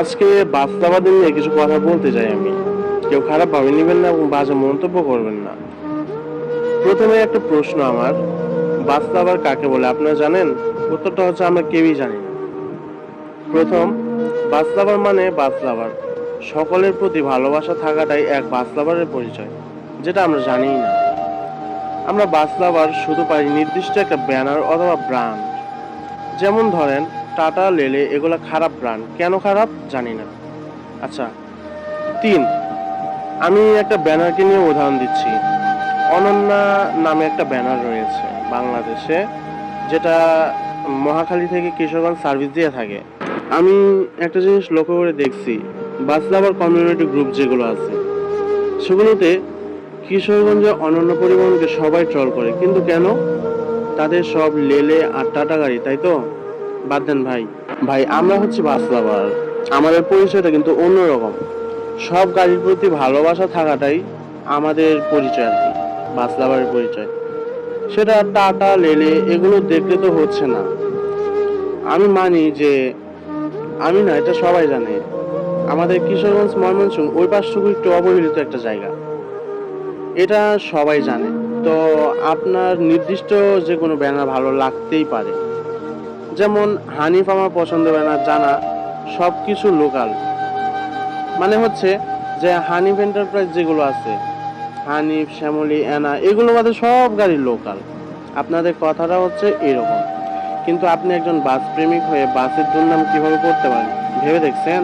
আজকে বাস্তবাদী নিয়ে কিছু কথা বলতে চাই আমি। কেউ খারাপ ভাবে নেবেন না এবং বাজে মন্তব্য করবেন না। প্রথমে একটা প্রশ্ন আমার বাস্তবার কাকে বলে? আপনারা জানেন? উত্তরটা হচ্ছে আমরা কেউই জানি না। প্রথম বাস্তবার মানে বাস্তবার সকলের প্রতি ভালোবাসা থাকাটাই এক বাস্তবারের পরিচয়, যেটা আমরা জানিই না। আমরা বাস্তবার শুধু পাই নির্দিষ্ট একটা ব্যানার অথবা ব্র্যান্ড। যেমন ধরেন টাটা, লেলে, এগুলো খারাপ ব্র্যান্ড কেন খারাপ? জানি না। আচ্ছা তিন, আমি একটা ব্যানারকে নিয়ে উদাহরণ দিচ্ছি। অনন্যা নামে একটা ব্যানার রয়েছে বাংলাদেশে, যেটা মহাখালী থেকে কিশোরগঞ্জ সার্ভিস দিয়ে থাকে। আমি একটা জিনিস লক্ষ্য করে দেখছি, বাস লাভার কমিউনিটি গ্রুপ যেগুলো আছে, সেগুলোতে কিশোরগঞ্জে অনন্য পরিবহনকে সবাই ট্রল করে। কিন্তু কেন? তাদের সব লেলে আর টাটা গাড়ি, তাই তো? বাদ দেন ভাই। ভাই, আমরা হচ্ছে বাস লাভার আমাদের পরিচয়টা কিন্তু অন্যরকম। সব গাড়ির প্রতি ভালোবাসা থাকাটাই আমাদের পরিচয় আর কি বাস লাভারের পরিচয়। সেটা টাটা, লেলে, এগুলো দেখলে তো হচ্ছে না। আমি মানি যে, আমি না, এটা সবাই জানে। আমাদের কিশোরগঞ্জ, ময়মনসিংহ, ওই পাশটুকু একটু অবহেলিত একটা জায়গা। এটা সবাই জানে। তো আপনার নির্দিষ্ট যে কোনো ব্যানার ভালো লাগতেই পারে। যেমন হানিফ আমার পছন্দ করে না, জানা সব কিছু লোকাল। মানে হচ্ছে যে হানিফ এন্টারপ্রাইজ যেগুলো আছে, হানিফ, শ্যামলি এনা এগুলো বাদে সব গাড়ি লোকাল। আপনাদের কথাটা হচ্ছে এরকম। কিন্তু আপনি একজন বাস প্রেমিক হয়ে বাসের দুর্নাম কীভাবে করতে পারেন, ভেবে দেখছেন?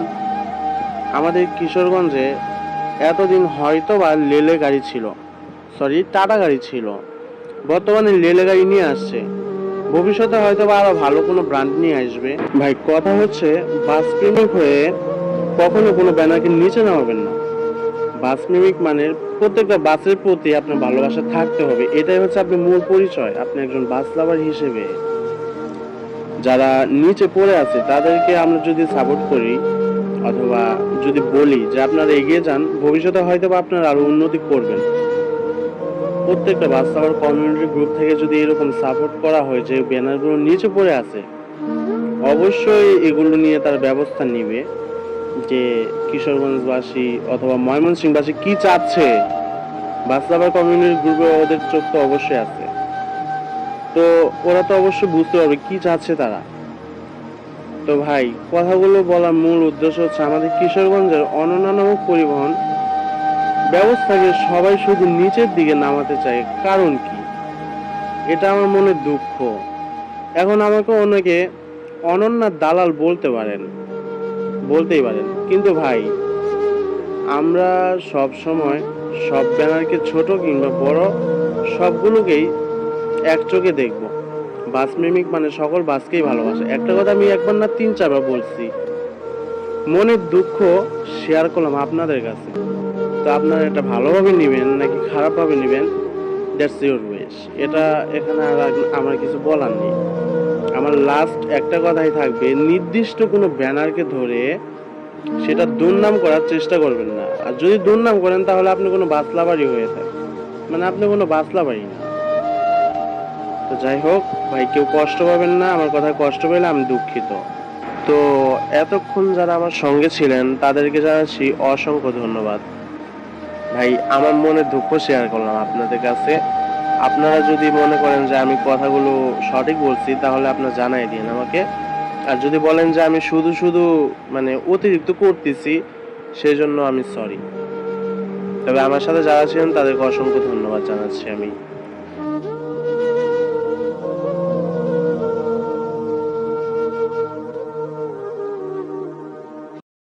আমাদের কিশোরগঞ্জে এতদিন হয়তো বা লেলে গাড়ি ছিল সরি টাটা গাড়ি ছিল। বর্তমানে লেলে গাড়ি নিয়ে আসছে। ভবিষ্যতে হয়তো বা আরও ভালো কোনো ব্র্যান্ড নিয়ে আসবে। ভাই, কথা হচ্ছে বাস হয়ে কখনো কোনো ব্যানারকে নিচে নামাবেন না। বাস মানে প্রত্যেকটা বাসের প্রতি আপনার ভালোবাসা থাকতে হবে। এটাই হচ্ছে আপনার মূল পরিচয়, আপনি একজন বাস লাভার হিসেবে। যারা নিচে পড়ে আছে, তাদেরকে আমরা যদি সাপোর্ট করি, অথবা যদি বলি যে আপনারা এগিয়ে যান, ভবিষ্যতে হয়তো বা আপনারা আরও উন্নতি করবেন। প্রত্যেকটা লাভার কমিউনিটি গ্রুপ থেকে যদি এরকম সাপোর্ট করা হয় যে ব্যানারগুলো নিচে পড়ে আছে, অবশ্যই এগুলো নিয়ে তার ব্যবস্থা নিবে যে কিশোরগঞ্জবাসী অথবা ময়মনসিংহবাসী কি চাচ্ছে। বাসলাভার কমিউনিটি গ্রুপে ওদের চোখ তো অবশ্যই আছে। তো ওরা তো অবশ্যই বুঝতে পারবে কি চাচ্ছে তারা। তো ভাই, কথাগুলো বলার মূল উদ্দেশ্য হচ্ছে আমাদের কিশোরগঞ্জের অনন্য নামক পরিবহন ব্যবস্থাকে সবাই শুধু নিচের দিকে নামাতে চায়, কারণ কি? এটা আমার মনে দুঃখ। এখন আমাকে অনেকে অনন্যার দালাল বলতে পারেন। বলতেই পারেন। কিন্তু ভাই, আমরা সব সময় সব ব্যানারকে ছোট কিংবা বড় সবগুলোকেই এক চোখে দেখব। বাস প্রেমিক মানে সকল বাসকেই ভালোবাসে। একটা কথা আমি একবার না তিন চারবার বলছি। মনের দুঃখ শেয়ার করলাম আপনাদের কাছে। তো আপনারা এটা ভালোভাবে নেবেন নাকি খারাপভাবে নেবেন? দ্যাটস ইউর উইশ এটা এখানে আর আমার কিছু বলার নেই। আমার লাস্ট একটা কথাই থাকবে, নির্দিষ্ট কোনো ব্যানারকে ধরে সেটা দুর্নাম করার চেষ্টা করবেন না। আর যদি দুর্নাম করেন, তাহলে আপনি কোনো বাসলাবাড়ি হয়ে থাকেন মানে আপনি কোনো বাসলাবাড়ি না। তো যাই হোক, ভাই, কেউ কষ্ট পাবেন না। আমার কথা কষ্ট পেলে আমি দুঃখিত। তো এতক্ষণ যারা আমার সঙ্গে ছিলেন, তাদেরকে জানাচ্ছি অসংখ্য ধন্যবাদ। ভাই, আমার মনে দুঃখ শেয়ার করলাম আপনাদের কাছে। আপনারা যদি মনে করেন যে আমি কথাগুলো সঠিক বলছি, তাহলে আপনার জানাই দিন আমাকে। আর যদি বলেন যে আমি শুধু শুধু মানে অতিরিক্ত করতেছি সেই জন্য আমি সরি তবে আমার সাথে যারা ছিলেন, তাদেরকে অসংখ্য ধন্যবাদ জানাচ্ছি আমি।